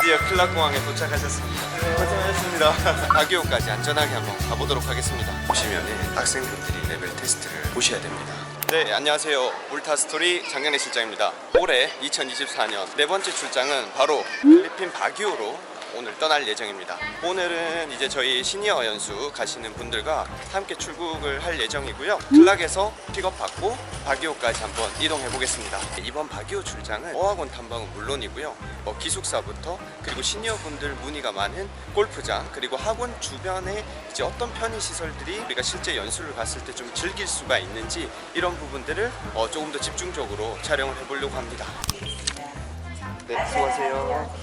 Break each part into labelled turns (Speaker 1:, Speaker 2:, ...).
Speaker 1: 드디어 클락공항에 도착하셨습니다. 고생하셨습니다. 바기오까지 안전하게 한번 가보도록 하겠습니다. 보시면은 학생분들이 레벨 테스트를 보셔야 됩니다. 네, 안녕하세요. 울타 스토리 장현애 실장입니다. 올해 2024년 네 번째 출장은 바로 필리핀 바기오로 오늘 떠날 예정입니다. 오늘은 이제 저희 시니어 연수 가시는 분들과 함께 출국을 할 예정이고요. 클락에서 픽업받고 바기오까지 한번 이동해 보겠습니다. 이번 바기오 출장은 어학원 탐방은 물론이고요. 뭐 기숙사부터 그리고 시니어 분들 문의가 많은 골프장 그리고 학원 주변에 이제 어떤 편의 시설들이 우리가 실제 연수를 갔을 때 좀 즐길 수가 있는지 이런 부분들을 어, 조금 더 집중적으로 촬영을 해보려고 합니다. 네, 수고하세요.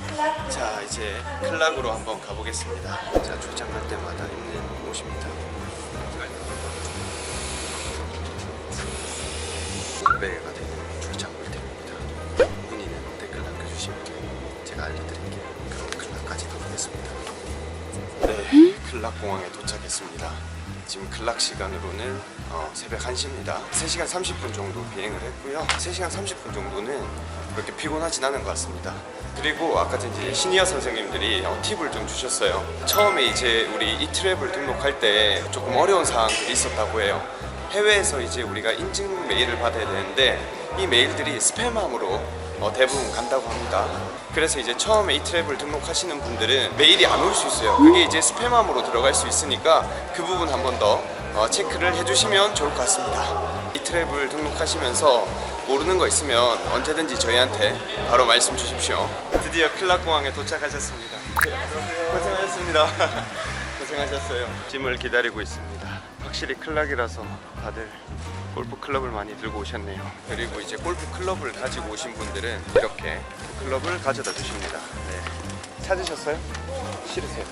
Speaker 1: 자, 이제 클락으로 한번 가보겠습니다. 자, 출장 갈 때마다 입는 옷입니다. 매가 되는 출장 물템입니다. 문의는 댓글 남겨주시면 제가 알려드릴게요. 그럼 클락까지 가보겠습니다. 네, 클락 공항에 도착했습니다. 지금 클락 시간으로는 어, 새벽 1시입니다. 3시간 30분 정도 비행을 했고요. 3시간 30분 정도는 그렇게 피곤하진 않은 것 같습니다. 그리고 아까 이제 시니어 선생님들이 어, 팁을 좀 주셨어요. 처음에 이제 우리 이 트랩을 등록할 때 조금 어려운 사항들이 있었다고 해요. 해외에서 이제 우리가 인증 메일을 받아야 되는데 이 메일들이 스팸함으로 어, 대부분 간다고 합니다. 그래서 이제 처음에 이 트랩을 등록하시는 분들은 메일이 안 올 수 있어요. 그게 이제 스팸함으로 들어갈 수 있으니까 그 부분 한 번 더 어, 체크를 해주시면 좋을 것 같습니다. 이 트랩을 등록하시면서 모르는 거 있으면 언제든지 저희한테 바로 말씀 주십시오. 드디어 클락공항에 도착하셨습니다. 고생하셨습니다. 고생하셨어요. 짐을 기다리고 있습니다. 확실히 클락이라서 다들 골프 클럽을 많이 들고 오셨네요. 그리고 이제 골프 클럽을 가지고 오신 분들은 이렇게 클럽을 가져다 주십니다. 네. 찾으셨어요? 싫으세요?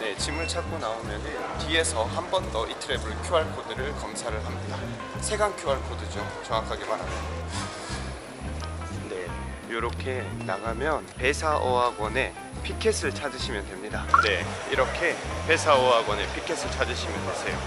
Speaker 1: 네, 짐을 찾고 나오면 뒤에서 한 번 더 이 트랩을 QR 코드를 검사를 합니다. 세관 QR 코드죠. 정확하게 말하면. 네, 이렇게 나가면 배사어학원의 피켓을 찾으시면 됩니다. 네, 이렇게 배사어학원의 피켓을 찾으시면 되세요.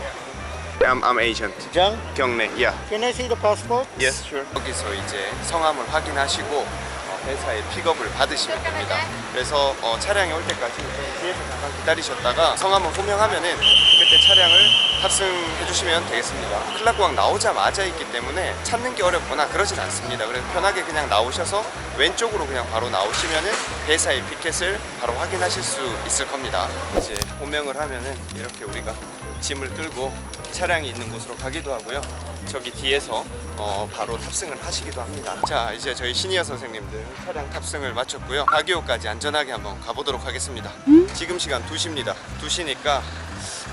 Speaker 1: I'm, I'm agent.
Speaker 2: Jung,
Speaker 1: 경례, yeah.
Speaker 2: can I see the passport?
Speaker 1: Yes, sure. 여기서 이제 성함을 확인하시고 어, 회사에 픽업을 받으시면 됩니다. 그래서 어, 차량이 올 때까지 좀 뒤에서 잠깐 기다리셨다가 성함을 호명하면 은 그때 차량을 탑승해 주시면 되겠습니다. 클락공항 나오자마자 있기 때문에 찾는 게 어렵거나 그러진 않습니다. 그래서 편하게 그냥 나오셔서 왼쪽으로 그냥 바로 나오시면은 회사의 피켓을 바로 확인하실 수 있을 겁니다. 이제 호명을 하면은 이렇게 우리가 짐을 끌고 차량이 있는 곳으로 가기도 하고요. 저기 뒤에서 어, 바로 탑승을 하시기도 합니다. 자, 이제 저희 시니어 선생님들 차량 탑승을 마쳤고요. 바기오까지 안전하게 한번 가보도록 하겠습니다. 지금 시간 2시입니다. 2시니까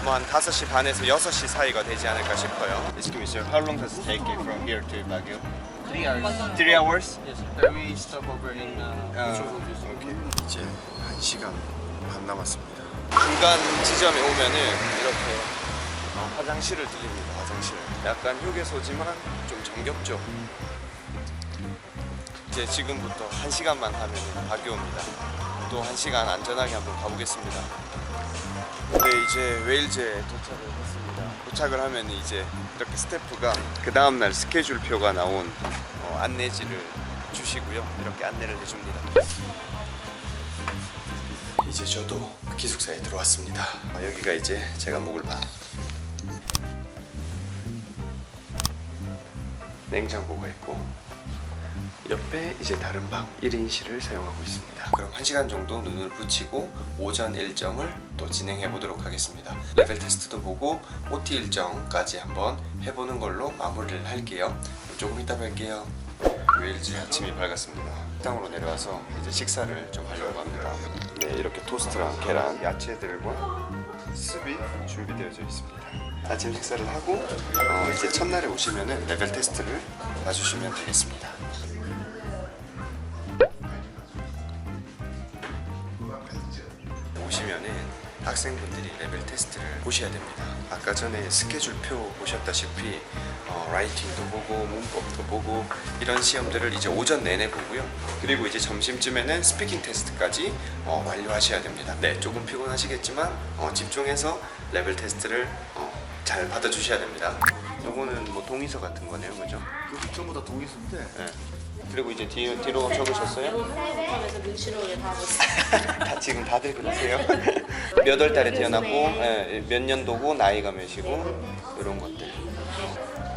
Speaker 1: 뭐한 5시 반에서 6시 사이가 되지 않을까 싶어요. Excuse me, sir. How long does it take you from here to Baguio?
Speaker 3: Three hours.
Speaker 1: Three hours?
Speaker 3: Yes, sir. We stop over in uh,
Speaker 1: 아,
Speaker 3: Juice.
Speaker 1: 오케이. 이제 1시간 반 남았습니다. 중간 지점에 오면은 이렇게 어, 화장실을 들립니다. 화장실. 약간 휴게소지만 좀 정겹죠. 이제 지금부터 1시간만 가면 바기오입니다. 또 1시간 안전하게 한번 가보겠습니다. 네, 이제 웨일즈에 도착을 했습니다. 도착을 하면 이제 이렇게 스태프가 그 다음날 스케줄표가 나온 어, 안내지를 주시고요. 이렇게 안내를 해줍니다. 이제 저도 기숙사에 들어왔습니다. 아, 여기가 이제 제가 묵을 방. 냉장고가 있고 옆에 이제 다른 방 1인실을 사용하고 있습니다. 그럼 1시간 정도 눈을 붙이고 오전 일정을 또 진행해 보도록 하겠습니다. 레벨 테스트도 보고 OT 일정까지 한번 해보는 걸로 마무리를 할게요. 조금 이따 뵐게요. 웨일즈 아침이 밝았습니다. 식당으로 내려와서 이제 식사를 좀 하려고 합니다. 네, 이렇게 토스트랑 계란, 야채들과 습이 준비되어져 있습니다. 아침 식사를 하고 어, 이제 첫날에 오시면은 레벨 테스트를 봐주시면 되겠습니다. 학생분들이 레벨 테스트를 보셔야 됩니다. 아까 전에 스케줄표 보셨다시피 어, 라이팅도 보고 문법도 보고 이런 시험들을 이제 오전 내내 보고요. 그리고 이제 점심쯤에는 스피킹 테스트까지 어, 완료하셔야 됩니다. 네, 조금 피곤하시겠지만 어, 집중해서 레벨 테스트를 어, 잘 받아주셔야 됩니다. 요거는 뭐 동의서 같은 거네요, 그죠?
Speaker 2: 그 전부 다 동의서인데
Speaker 1: 네. 그리고 이제 뒤, 뒤로
Speaker 4: 적으셨어요?
Speaker 1: 다 지금 다들 그러세요? 몇 월 달에 태어났고 예, 몇 년도고 나이가 몇이고 이런 것들.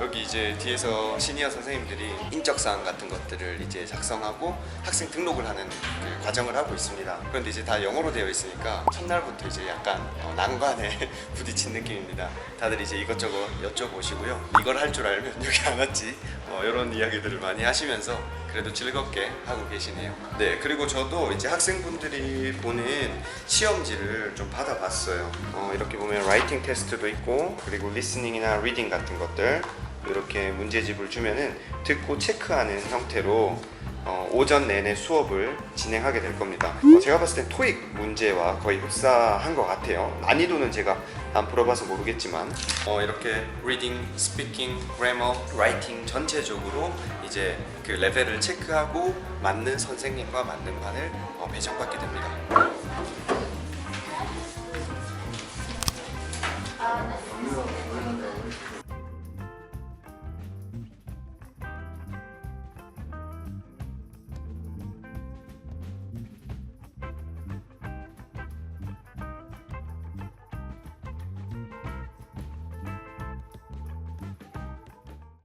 Speaker 1: 여기 이제 뒤에서 시니어 선생님들이 인적사항 같은 것들을 이제 작성하고 학생 등록을 하는 그 과정을 하고 있습니다. 그런데 이제 다 영어로 되어 있으니까 첫날부터 이제 약간 어, 난관에 부딪힌 느낌입니다. 다들 이제 이것저것 여쭤보시고요. 이걸 할 줄 알면 여기 안 왔지. 어, 이런 이야기들을 많이 하시면서 그래도 즐겁게 하고 계시네요. 네, 그리고 저도 이제 학생분들이 보는 시험지를 좀 받아봤어요. 어, 이렇게 보면 라이팅 테스트도 있고 그리고 리스닝이나 리딩 같은 것들 이렇게 문제집을 주면은 듣고 체크하는 형태로 어, 오전 내내 수업을 진행하게 될 겁니다. 어, 제가 봤을 땐 토익 문제와 거의 흡사한 것 같아요. 난이도는 제가 안 풀어봐서 모르겠지만 어, 이렇게 리딩, 스피킹, 그래머, 라이팅 전체적으로 이제 그 레벨을 체크하고 맞는 선생님과 맞는 반을 어, 배정받게 됩니다.